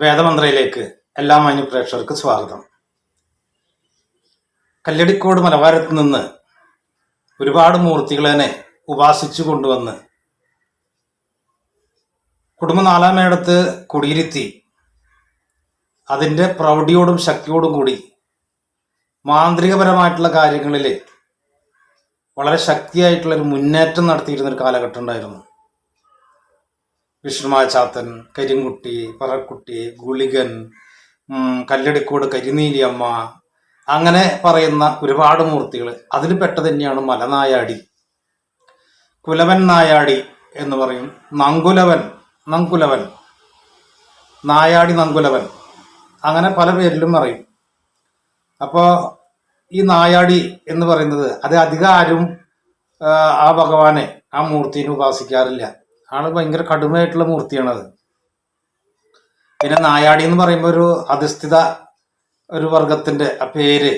വേദമന്ത്രയിലേക്ക് എല്ലാ മാന്യ പ്രേക്ഷകർക്ക് സ്വാഗതം. കല്ലടിക്കോട് മലബാരത്ത് നിന്ന് ഒരുപാട് മൂർത്തികളെ ഉപാസിച്ചു കൊണ്ടുവന്ന് കുടുംബ നാലാമേടത്ത് കുടിയിരുത്തി അതിന്റെ പ്രൗഢിയോടും ശക്തിയോടും കൂടി മാന്ത്രികപരമായിട്ടുള്ള കാര്യങ്ങളിൽ വളരെ ശക്തിയായിട്ടുള്ളൊരു മുന്നേറ്റം നടത്തിയിരുന്നൊരു കാലഘട്ടം ഉണ്ടായിരുന്നു. വിഷ്ണുമായ ചാത്തൻ കരിങ്കുട്ടി പറക്കുട്ടി ഗുളികൻ കല്ലടിക്കോട് കരിനീലിയമ്മ അങ്ങനെ പറയുന്ന ഒരുപാട് മൂർത്തികൾ അതിൽ പെട്ട തന്നെയാണ് മലനായാടി. കുലവൻ നായാടി എന്ന് പറയും. നങ്കുലവൻ നങ്കുലവൻ. നായാടി നങ്കുലവൻ. അങ്ങനെ പല പേരിലും പറയും. അപ്പോൾ ഈ നായാടി എന്ന് പറയുന്നത് അത് അധികം ആരും ആ ഭഗവാനെ ആ മൂർത്തിനെ ഉപാസിക്കാറില്ല. ആൾ ഭയങ്കര കടുമയായിട്ടുള്ള അത് പിന്നെ നായാടി എന്ന് പറയുമ്പോൾ ഒരു അധിഷ്ഠിത ഒരു വർഗത്തിന്റെ ആ പേര്.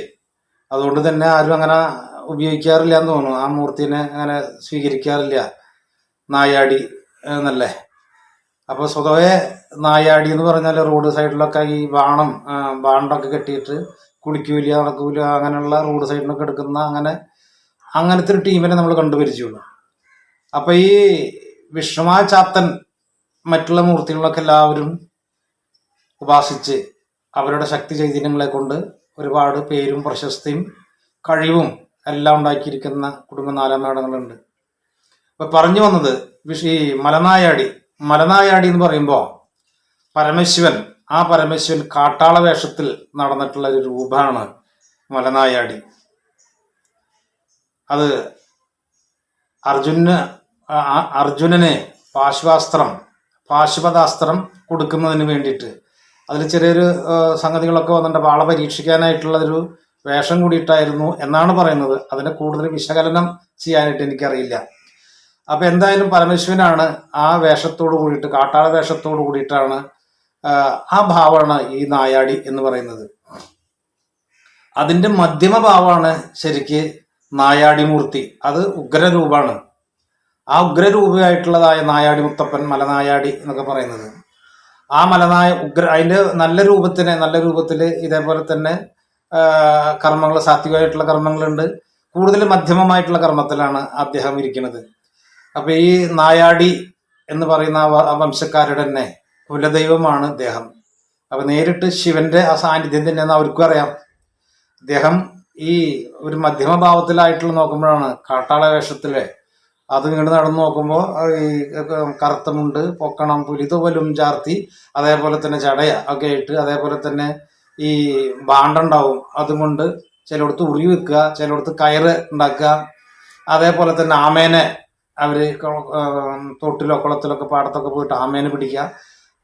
അതുകൊണ്ട് തന്നെ ആരും അങ്ങനെ ഉപയോഗിക്കാറില്ല എന്ന് തോന്നുന്നു. ആ മൂർത്തിനെ അങ്ങനെ സ്വീകരിക്കാറില്ല. നായാടി എന്നല്ലേ. അപ്പോൾ സ്വതവേ നായാടി എന്ന് പറഞ്ഞാൽ റോഡ് സൈഡിലൊക്കെ ഈ ബാണം ബാണ്ടൊക്കെ കെട്ടിയിട്ട് കുളിക്കൂല നടക്കൂല അങ്ങനെയുള്ള റോഡ് സൈഡിലൊക്കെ എടുക്കുന്ന അങ്ങനെ അങ്ങനത്തെ ഒരു ടീമിനെ നമ്മൾ കണ്ടുപരിച്ചുള്ളൂ. അപ്പൊ ഈ വിഷ്ണുമായ ചാത്തൻ മറ്റുള്ള മൂർത്തികളൊക്കെ എല്ലാവരും ഉപാസിച്ച് അവരുടെ ശക്തി ചൈതന്യങ്ങളെ കൊണ്ട് ഒരുപാട് പേരും പ്രശസ്തിയും കഴിവും എല്ലാം ഉണ്ടാക്കിയിരിക്കുന്ന കുടുംബ നാലാമേടങ്ങളുണ്ട് അപ്പൊ പറഞ്ഞു വന്നത് ഈ മലനായാടി മലനായാടി എന്ന് പറയുമ്പോൾ പരമശിവൻ ആ പരമശിവൻ കാട്ടാള വേഷത്തിൽ നടന്നിട്ടുള്ള ഒരു രൂപമാണ് മലനായാടി. അത് അർജുന് അർജുനന് പാശ്വാസ്ത്രം പാശുപതാസ്ത്രം കൊടുക്കുന്നതിന് വേണ്ടിയിട്ട്. അതിൽ ചെറിയൊരു സംഗതികളൊക്കെ വന്നിട്ട് വാള ആളെ പരീക്ഷിക്കാനായിട്ടുള്ള ഒരു വേഷം കൂടിയിട്ടായിരുന്നു എന്നാണ് പറയുന്നത്. അതിനെ കൂടുതൽ വിശകലനം ചെയ്യാനായിട്ട് എനിക്കറിയില്ല. അപ്പൊ എന്തായാലും പരമേശ്വരനാണ് ആ വേഷത്തോട് കൂടിയിട്ട് കാട്ടാള വേഷത്തോട് കൂടിയിട്ടാണ് ആ, ഭാവമാണ് ഈ നായാടി എന്ന് പറയുന്നത്. അതിന്റെ മധ്യമ ഭാവമാണ് ശരിക്ക് നായാടി മൂർത്തി അത് ഉഗ്രരൂപാണ്. ആ ഉഗ്രരൂപിയായിട്ടുള്ളതായ നായാടി മുത്തപ്പൻ മലനായാടി എന്നൊക്കെ പറയുന്നത്. ആ മലനായ ഉഗ്ര അതിന്റെ നല്ല രൂപത്തിന് നല്ല രൂപത്തിൽ ഇതേപോലെ തന്നെ കർമ്മങ്ങൾ സാത്വികമായിട്ടുള്ള കർമ്മങ്ങളുണ്ട്. കൂടുതൽ മധ്യമമായിട്ടുള്ള കർമ്മത്തിലാണ് അദ്ദേഹം ഇരിക്കുന്നത്. അപ്പൊ ഈ നായാടി എന്ന് പറയുന്ന വംശക്കാരുടെ തന്നെ കുലദൈവമാണ് അദ്ദേഹം അപ്പൊ നേരിട്ട് ശിവന്റെ ആ സാന്നിധ്യം തന്നെയെന്ന് അവർക്കും അറിയാം. അദ്ദേഹം ഈ ഒരു മധ്യമഭാവത്തിലായിട്ടുള്ള നോക്കുമ്പോഴാണ് കാട്ടാള വേഷത്തിൽ അത് ഇങ്ങോട്ട് നടന്നു നോക്കുമ്പോൾ ഈ കറുത്തമുണ്ട് പൊക്കണം പുലിതുവലും ചാർത്തി അതേപോലെ തന്നെ ചടയ ഒക്കെ ഇട്ട് അതേപോലെ തന്നെ ഈ ബാണ്ടുണ്ടാവും അതും കൊണ്ട് ചിലയിടത്ത് ഉറി വെക്കുക ചിലയിടത്ത് കയറ് ഉണ്ടാക്കുക. അതേപോലെ തന്നെ ആമേനെ അവർ തൊട്ടിലോ കുളത്തിലൊക്കെ പാടത്തൊക്കെ പോയിട്ട് ആമേനെ പിടിക്കുക.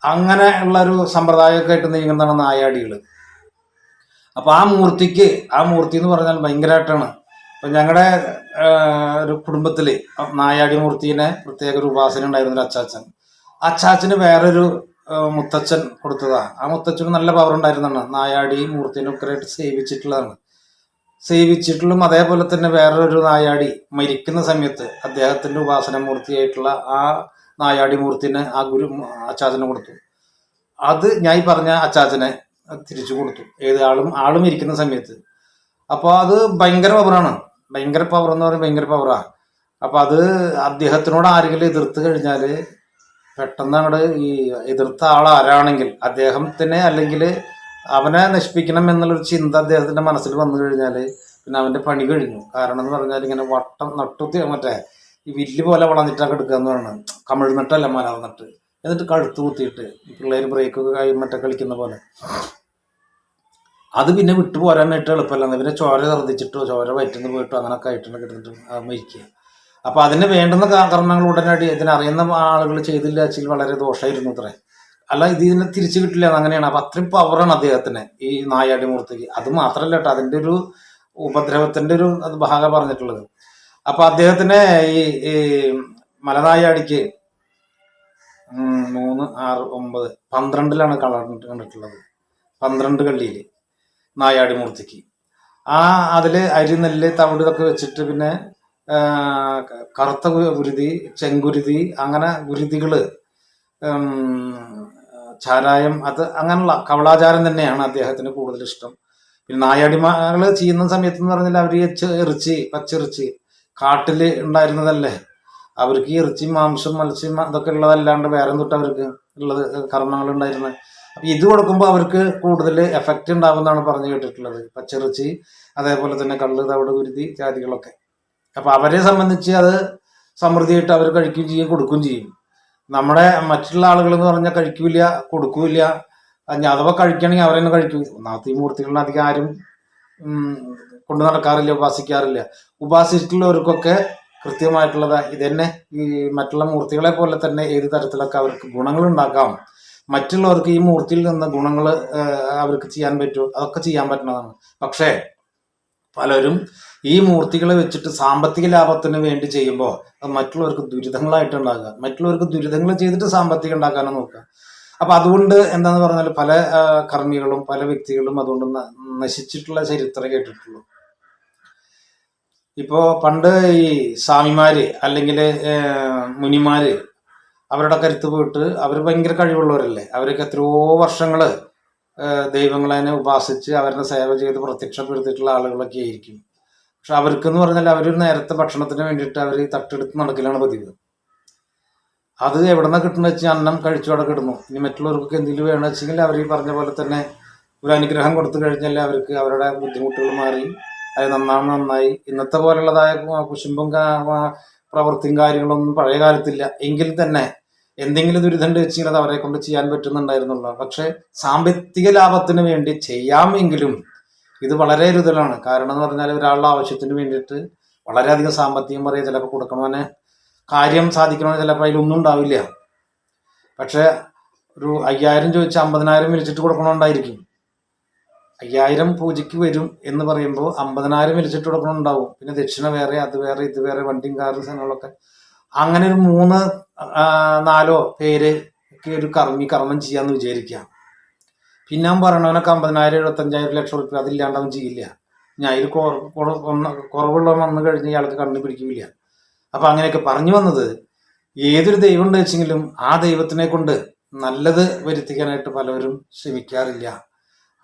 അങ്ങനെ ഉള്ളൊരു സമ്പ്രദായമൊക്കെ ആയിട്ട് നീങ്ങുന്നതാണ് നായാടികൾ അപ്പൊ ആ മൂർത്തിക്ക് ആ മൂർത്തി എന്ന് പറഞ്ഞാൽ ഭയങ്കരമായിട്ടാണ് അപ്പൊ ഞങ്ങളുടെ ഒരു കുടുംബത്തിൽ നായാടി മൂർത്തിനെ പ്രത്യേക ഒരു ഉപാസന ഉണ്ടായിരുന്ന ഒരു അച്ചാച്ചൻ. അച്ചാച്ചന് വേറൊരു മുത്തച്ഛൻ കൊടുത്തതാ. ആ മുത്തച്ഛന് നല്ല പവർ ഉണ്ടായിരുന്നാണ് നായാടി മൂർത്തിനെ ഒക്കെ ആയിട്ട് സേവിച്ചിട്ടുള്ളതാണ്. സേവിച്ചിട്ടുള്ളതും അതേപോലെ തന്നെ വേറൊരു നായാടി മരിക്കുന്ന സമയത്ത് അദ്ദേഹത്തിന്റെ ഉപാസന മൂർത്തിയായിട്ടുള്ള ആ നായാടി മൂർത്തിനെ ആ ഗുരു അച്ചാച്ചന് കൊടുത്തു. അത് ഞാൻ ഈ പറഞ്ഞ അച്ചാച്ചനെ തിരിച്ചു കൊടുത്തു. ഏത് ആളും ആളും ഇരിക്കുന്ന സമയത്ത്. അപ്പോൾ അത് ഭയങ്കര പവറാണ് ഭയങ്കര പവർ എന്ന് പറയുമ്പോൾ ഭയങ്കര പവറാ അപ്പൊ അത് അദ്ദേഹത്തിനോട് ആരെങ്കിലും എതിർത്ത് കഴിഞ്ഞാൽ പെട്ടെന്ന് അങ്ങോട്ട് ഈ എതിർത്ത ആൾ ആരാണെങ്കിൽ അദ്ദേഹത്തിനെ അല്ലെങ്കിൽ അവനെ നശിപ്പിക്കണം എന്നുള്ളൊരു ചിന്ത അദ്ദേഹത്തിന്റെ മനസ്സിൽ വന്നു കഴിഞ്ഞാൽ പിന്നെ അവന്റെ പണി കഴിഞ്ഞു. കാരണം എന്ന് പറഞ്ഞാൽ ഇങ്ങനെ വട്ടം നട്ടുത്തി മറ്റേ ഈ വില്ല് പോലെ വളർന്നിട്ടൊക്കെ എടുക്കുക എന്ന് പറയുന്നത് കമിഴ്ന്നിട്ടല്ല മലർന്നിട്ട്. എന്നിട്ട് കഴുത്ത് കുത്തിയിട്ട് പിള്ളേർ ബ്രേക്കൊക്കെ കൈ മറ്റേ കളിക്കുന്ന പോലെ. അത് പിന്നെ വിട്ടു പോരാനായിട്ട് എളുപ്പമല്ല. പിന്നെ ചോര ഛർദ്ദിച്ചിട്ടോ ചോര വയറ്റുന്നു പോയിട്ടോ അങ്ങനെയൊക്കെ ആയിട്ടുണ്ട് കിടന്നിട്ട് ആ മരിക്കുക. അപ്പൊ അതിന് വേണ്ടുന്ന കാരണങ്ങൾ ഉടനടി ഇതിനറിയുന്ന ആളുകൾ ചെയ്തില്ല വെച്ചാൽ വളരെ ദോഷമായിരുന്നു അത്രേ അല്ല ഇത് ഇതിനെ തിരിച്ചു കിട്ടില്ല അങ്ങനെയാണ്. അപ്പൊ അത്രയും പവറാണ് അദ്ദേഹത്തിന് ഈ നായാടി മൂർത്തിക്ക്. അത് മാത്രല്ല കേട്ടോ അതിന്റെ ഒരു ഉപദ്രവത്തിന്റെ ഒരു അത് ഭാഗം പറഞ്ഞിട്ടുള്ളത്. അപ്പൊ അദ്ദേഹത്തിന് ഈ ഈ മലനായാടിക്ക് മൂന്ന് ആറ് ഒമ്പത് പന്ത്രണ്ടിലാണ് കണ്ടിട്ടുള്ളത്. പന്ത്രണ്ട് കള്ളിയിൽ നായാടി മൂർത്തിക്ക്. ആ അതിൽ അരി നെല്ല് തവിട് ഇതൊക്കെ വെച്ചിട്ട് പിന്നെ കറുത്ത ഗുരുതി ചെങ്കുരുതി അങ്ങനെ ഗുരുതികൾ ചാരായം അത് അങ്ങനെയുള്ള കവളാചാരം തന്നെയാണ് അദ്ദേഹത്തിന് കൂടുതൽ ഇഷ്ടം. പിന്നെ നായാടിമാകൾ ചെയ്യുന്ന സമയത്ത് എന്ന് പറഞ്ഞാൽ അവർ ഇറച്ചി പച്ചിറച്ചി കാട്ടിൽ ഉണ്ടായിരുന്നതല്ലേ? അവർക്ക് ഈ ഇറച്ചി മാംസം മത്സ്യം അതൊക്കെ ഉള്ളതല്ലാണ്ട് വേറെ തൊട്ട് അവർക്ക് ഉള്ളത് കർമ്മങ്ങൾ ഉണ്ടായിരുന്നത് ഇത് കൊടുക്കുമ്പോൾ അവർക്ക് കൂടുതൽ എഫക്റ്റ് ഉണ്ടാവുമെന്നാണ് പറഞ്ഞു കേട്ടിട്ടുള്ളത്. പച്ചിറച്ചി അതേപോലെ തന്നെ കള്ള് തവിട് കുരുതി ജാതികളൊക്കെ അപ്പം അവരെ സംബന്ധിച്ച് അത് സമൃദ്ധിയായിട്ട് അവർ കഴിക്കുകയും ചെയ്യും കൊടുക്കുകയും ചെയ്യും. നമ്മുടെ മറ്റുള്ള ആളുകൾ എന്ന് പറഞ്ഞാൽ കഴിക്കൂല കൊടുക്കൂല അഥവാ കഴിക്കുകയാണെങ്കിൽ അവരെന്നെ കഴിക്കും. ഒന്നാമത്തെ ഈ മൂർത്തികളിനെ അധികം ആരും കൊണ്ടു നടക്കാറില്ല ഉപാസിക്കാറില്ല. ഉപാസിച്ചിട്ടുള്ളവർക്കൊക്കെ കൃത്യമായിട്ടുള്ളത് ഇതന്നെ ഈ മറ്റുള്ള മൂർത്തികളെ പോലെ തന്നെ ഏത് തരത്തിലൊക്കെ അവർക്ക് ഗുണങ്ങൾ ഉണ്ടാക്കാം. മറ്റുള്ളവർക്ക് ഈ മൂർത്തിയിൽ നിന്ന് ഗുണങ്ങൾ അവർക്ക് ചെയ്യാൻ പറ്റുമോ അതൊക്കെ ചെയ്യാൻ പറ്റുന്നതാണ്. പക്ഷേ പലരും ഈ മൂർത്തികളെ വെച്ചിട്ട് സാമ്പത്തിക ലാഭത്തിന് വേണ്ടി ചെയ്യുമ്പോൾ അത് മറ്റുള്ളവർക്ക് ദുരിതങ്ങളായിട്ട് ഉണ്ടാകുക മറ്റുള്ളവർക്ക് ദുരിതങ്ങൾ ചെയ്തിട്ട് സാമ്പത്തികം ഉണ്ടാക്കാനും നോക്കുക. അപ്പൊ അതുകൊണ്ട് എന്താന്ന് പറഞ്ഞാൽ പല കർമ്മികളും പല വ്യക്തികളും അതുകൊണ്ട് നശിച്ചിട്ടുള്ള ചരിത്രം കേട്ടിട്ടുള്ളൂ. ഇപ്പോ പണ്ട് ഈ സ്വാമിമാര് അല്ലെങ്കിൽ മുനിമാര് അവരുടെ കരുത്ത് പോയിട്ട് അവർ ഭയങ്കര കഴിവുള്ളവരല്ലേ? അവരൊക്കെ എത്രയോ വർഷങ്ങൾ ദൈവങ്ങളെ ഉപാസിച്ച് അവരുടെ സേവ ചെയ്ത് പ്രത്യക്ഷപ്പെടുത്തിയിട്ടുള്ള ആളുകളൊക്കെ ആയിരിക്കും. പക്ഷെ അവർക്ക് എന്ന് പറഞ്ഞാൽ അവർ നേരത്തെ ഭക്ഷണത്തിന് വേണ്ടിയിട്ട് അവർ തട്ടെടുത്ത് നടക്കലാണ് പതിവ്. അത് എവിടെ നിന്ന് കിട്ടുന്ന വെച്ചാൽ അന്നം കഴിച്ചു അവിടെ കിടന്നു. ഇനി മറ്റുള്ളവർക്കൊക്കെ എന്തെങ്കിലും വേണമെന്ന് വെച്ചെങ്കിൽ അവർ ഈ പറഞ്ഞ പോലെ തന്നെ ഒരു അനുഗ്രഹം കൊടുത്തു കഴിഞ്ഞാൽ അവർക്ക് അവരുടെ ബുദ്ധിമുട്ടുകൾ മാറി അത് നന്നാണ് നന്നായി. ഇന്നത്തെ പോലുള്ളതായ കുശുംബം പ്രവൃത്തിയും കാര്യങ്ങളൊന്നും പഴയ കാലത്തില്ല. എങ്കിൽ തന്നെ എന്തെങ്കിലും ദുരിതം വെച്ചാൽ അത് അവരെ കൊണ്ട് ചെയ്യാൻ പറ്റുന്നുണ്ടായിരുന്നുള്ളൂ. പക്ഷെ സാമ്പത്തിക ലാഭത്തിന് വേണ്ടി ചെയ്യാമെങ്കിലും ഇത് വളരെ ഒരുതലാണ് കാരണം എന്ന് പറഞ്ഞാൽ ഒരാളുടെ ആവശ്യത്തിന് വേണ്ടിയിട്ട് വളരെയധികം സാമ്പത്തികം പറയുക ചിലപ്പോൾ കൊടുക്കണവനെ കാര്യം സാധിക്കണമെന്ന് ചിലപ്പോൾ അതിലൊന്നും ഉണ്ടാവില്ല. പക്ഷെ ഒരു അയ്യായിരം ചോദിച്ച് അമ്പതിനായിരം വിളിച്ചിട്ട് കൊടുക്കണമുണ്ടായിരിക്കും അയ്യായിരം പൂജയ്ക്ക് വരും എന്ന് പറയുമ്പോൾ അമ്പതിനായിരം വിളിച്ചിട്ട് കൊടുക്കണമുണ്ടാവും പിന്നെ ദക്ഷിണ വേറെ അത് വേറെ ഇത് വേറെ വണ്ടിയും കാറും സാധനങ്ങളൊക്കെ അങ്ങനെ ഒരു മൂന്ന് നാലോ പേര് ഒരു കർമ്മി കർമ്മം ചെയ്യാന്ന് വിചാരിക്കാം. പിന്നെ അവൻ പറയണവനൊക്കെ അമ്പതിനായിരം എഴുപത്തഞ്ചായിരം ലക്ഷം റുപ്യ അതില്ലാണ്ടവൻ ചെയ്യില്ല. ഞാൻ അതിൽ കുറവുള്ളവൻ വന്നു കഴിഞ്ഞ് ഇയാൾക്ക് കണ്ണു പിടിക്കില്ല അപ്പൊ അങ്ങനെയൊക്കെ പറഞ്ഞു വന്നത്. ഏതൊരു ദൈവം ഉണ്ട് വെച്ചെങ്കിലും ആ ദൈവത്തിനെ കൊണ്ട് നല്ലത് വരുത്തിക്കാനായിട്ട് പലവരും ശ്രമിക്കാറില്ല.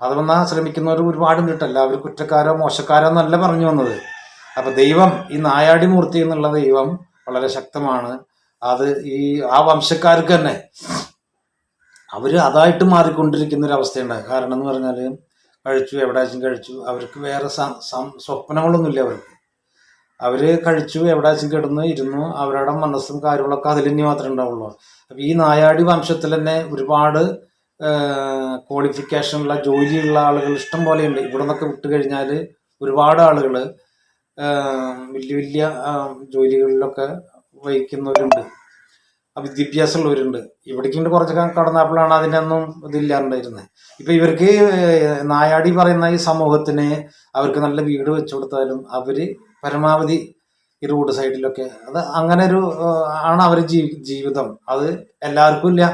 അത് വന്നാൽ ശ്രമിക്കുന്നവർ ഒരുപാടും കിട്ടല്ല അവർ കുറ്റക്കാരോ മോശക്കാരോ എന്നല്ല പറഞ്ഞു വന്നത്. അപ്പൊ ദൈവം ഈ നായാടി മൂർത്തി എന്നുള്ള ദൈവം വളരെ ശക്തമാണ്. അത് ഈ ആ വംശക്കാർക്ക് തന്നെ അവർ അതായിട്ട് മാറിക്കൊണ്ടിരിക്കുന്ന ഒരു അവസ്ഥയുണ്ട് കാരണം എന്ന് പറഞ്ഞാൽ കഴിച്ചു എവിടെയാച്ചും കഴിച്ചു. അവർക്ക് വേറെ സ്വപ്നങ്ങളൊന്നുമില്ല അവർക്ക്. അവർ കഴിച്ചു എവിടെയാച്ചും കിടന്നു ഇരുന്നു അവരുടെ മനസ്സും കാര്യങ്ങളൊക്കെ അതിൽ തന്നെ മാത്രമേ ഉണ്ടാവുള്ളൂ. അപ്പൊ ഈ നായാടി വംശത്തിൽ തന്നെ ഒരുപാട് ക്വാളിഫിക്കേഷനുള്ള ജോലിയുള്ള ആളുകൾ ഇഷ്ടം പോലെയുണ്ട് ഇവിടെ നിന്നൊക്കെ വിട്ടുകഴിഞ്ഞാൽ ഒരുപാട് ആളുകൾ വലിയ വലിയ ജോലികളിലൊക്കെ വഹിക്കുന്നവരുണ്ട്. വിദ്യാഭ്യാസമുള്ളവരുണ്ട്. ഇവിടേക്കുണ്ട് കുറച്ചൊക്കെ കടന്നപ്പോഴാണ് അതിനൊന്നും ഇതില്ലാണ്ടായിരുന്നത് ഇപ്പൊ ഇവർക്ക് നായാടി പറയുന്ന ഈ സമൂഹത്തിന് അവർക്ക് നല്ല വീട് വെച്ചു കൊടുത്താലും അവർ പരമാവധി ഈ റോഡ് സൈഡിലൊക്കെ അത് അങ്ങനെ ഒരു ആണ് അവർ ജീവി ജീവിതം. അത് എല്ലാവർക്കും ഇല്ല.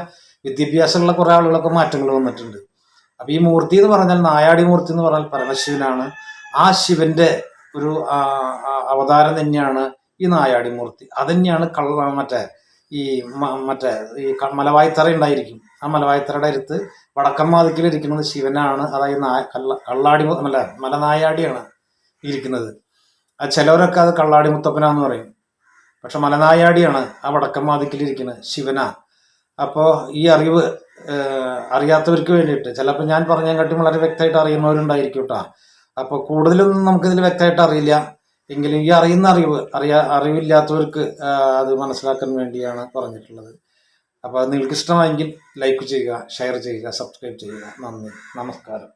വിദ്യാഭ്യാസമുള്ള കുറെ ആളുകളൊക്കെ മാറ്റങ്ങൾ വന്നിട്ടുണ്ട്. അപ്പൊ ഈ മൂർത്തി എന്ന് പറഞ്ഞാൽ നായാടി മൂർത്തി എന്ന് പറഞ്ഞാൽ പരമശിവനാണ്. ആ ശിവന്റെ ഒരു അവതാരം തന്നെയാണ് ഈ നായാടി മൂർത്തി. തന്നെയാണ് കള്ള മറ്റേ ഈ മറ്റേ ഈ മലവായിത്തറ ഉണ്ടായിരിക്കും. ആ മലവായ്ത്തറയുടെ അടുത്ത് വടക്കം വാതിക്കലിരിക്കുന്നത് ശിവനാണ്. അതായത് നായ കള്ള കള്ളാടി അല്ല മലനായാടിയാണ് ഇരിക്കുന്നത്. ആ ചിലവരൊക്കെ അത് കള്ളാടി മുത്തപ്പനാന്ന് പറയും. പക്ഷെ മലനായാടിയാണ് ആ വടക്കം വാതിക്കലിരിക്കുന്നത് ശിവനാ. അപ്പോൾ ഈ അറിവ് അറിയാത്തവർക്ക് വേണ്ടിയിട്ട് ചിലപ്പോൾ ഞാൻ പറഞ്ഞതിനെക്കാട്ടും വളരെ വ്യക്തമായിട്ട് അറിയുന്നവരുണ്ടായിരിക്കും കേട്ടോ അപ്പോൾ കൂടുതലൊന്നും നമുക്കിതിൽ വ്യക്തമായിട്ട് അറിയില്ല. എങ്കിലും ഈ അറിയുന്ന അറിവ് അറിയാ അറിവില്ലാത്തവർക്ക് അത് മനസ്സിലാക്കാൻ വേണ്ടിയാണ് പറഞ്ഞിട്ടുള്ളത്. അപ്പോൾ നിങ്ങൾക്ക് ഇഷ്ടമായെങ്കിൽ ലൈക്ക് ചെയ്യുക ഷെയർ ചെയ്യുക സബ്സ്ക്രൈബ് ചെയ്യുക. നന്ദി. നമസ്കാരം.